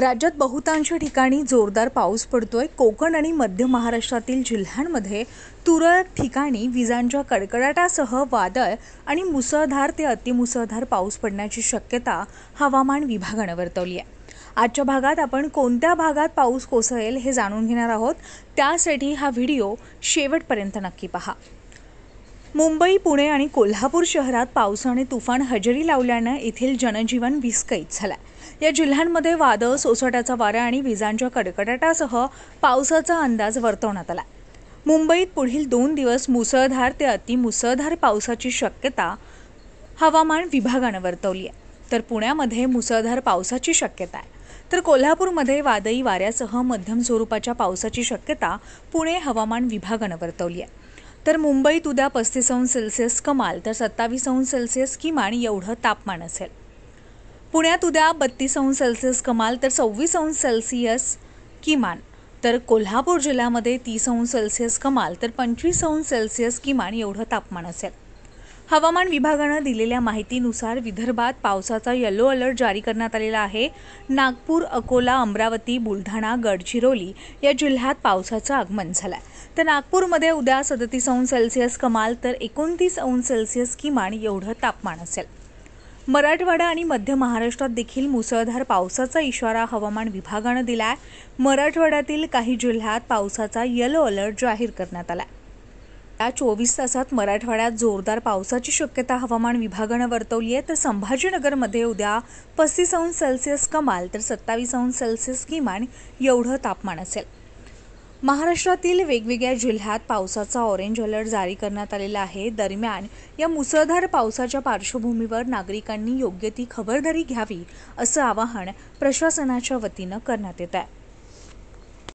राज्यात बहुतांश ठिकाणी जोरदार पाऊस पडतोय. कोकण आणि मध्य महाराष्ट्रातील जिल्ह्यांमध्ये तुरळक ठिकाणी विजांच्या कडकडाटासह वादळ आणि मुसळधार ते अतिमुसळधार पाऊस पडण्याची शक्यता हवामान विभागानं वर्तवली आहे. आजच्या भागात आपण कोणत्या भागात पाऊस कोसळेल हे जाणून घेणार आहोत. त्यासाठी हा व्हिडिओ शेवटपर्यंत नक्की पहा. मुंबई पुणे आणि कोल्हापूर शहरात पावसाने तुफान हजेरी लावल्यानं येथील जनजीवन विस्कळीत आहे या जिल्ह्यांमध्ये वादळ सोसाट्याचा वारा आणि विजांच्या कडकडाटासह पावसाचा अंदाज वर्तवण्यात आला मुंबईत पुढील दोन दिवस मुसळधार ते अतिमुसळधार पावसाची शक्यता हवामान विभागानं वर्तवली आहे. तर पुण्यामध्ये मुसळधार पावसाची शक्यता आहे. तर कोल्हापूरमध्ये वादळी वाऱ्यासह मध्यम स्वरूपाच्या पावसाची शक्यता पुणे हवामान विभागानं वर्तवली आहे. तर मुंबईत उद्या पस्तीस अंश सेल्सिअस कमाल तर सत्तावीस अंश सेल्सिअस किमान एवढं तापमान असेल. पुण्यात उद्या बत्तीस अंश सेल्सिअस कमाल तर सव्वीस अंश सेल्सिअस किमान. तर कोल्हापूर जिल्ह्यामध्ये तीस अंश सेल्सिअस कमाल तर पंचवीस अंश सेल्सिअस किमान एवढं तापमान असेल. हवामान विभागानं दिलेल्या माहितीनुसार विदर्भात पावसाचा येलो अलर्ट जारी करण्यात आलेला आहे. नागपूर अकोला अमरावती बुलढाणा गडचिरोली या जिल्ह्यात पावसाचं आगमन झालं आहे तर नागपूरमध्ये उद्या सदतीस अंश सेल्सिअस कमाल तर एकोणतीस अंश सेल्सिअस किमान एवढं तापमान असेल. मराठवाडा आणि मध्य महाराष्ट्रात देखील मुसळधार पावसाचा इशारा हवामान विभागानं दिला आहे मराठवाड्यातील काही जिल्ह्यात पावसाचा येलो अलर्ट जाहीर करण्यात आला आहे या चोवीस तासात मराठवाड्यात जोरदार पावसाची शक्यता हवामान विभागानं वर्तवली आहे. तर संभाजीनगरमध्ये उद्या पस्तीस अंश सेल्सिअस कमाल तर सत्तावीस अंश सेल्सिअस किमान एवढं तापमान असेल. महाराष्ट्रातील वेगवेगळ्या जिल्ह्यात पावसाचा ऑरेंज अलर्ट जारी करण्यात आलेला आहे. दरम्यान या मुसळधार पावसाच्या पार्श्वभूमीवर नागरिकांनी योग्य ती खबरदारी घ्यावी असं आवाहन प्रशासनाच्या वतीनं करण्यात येत आहे.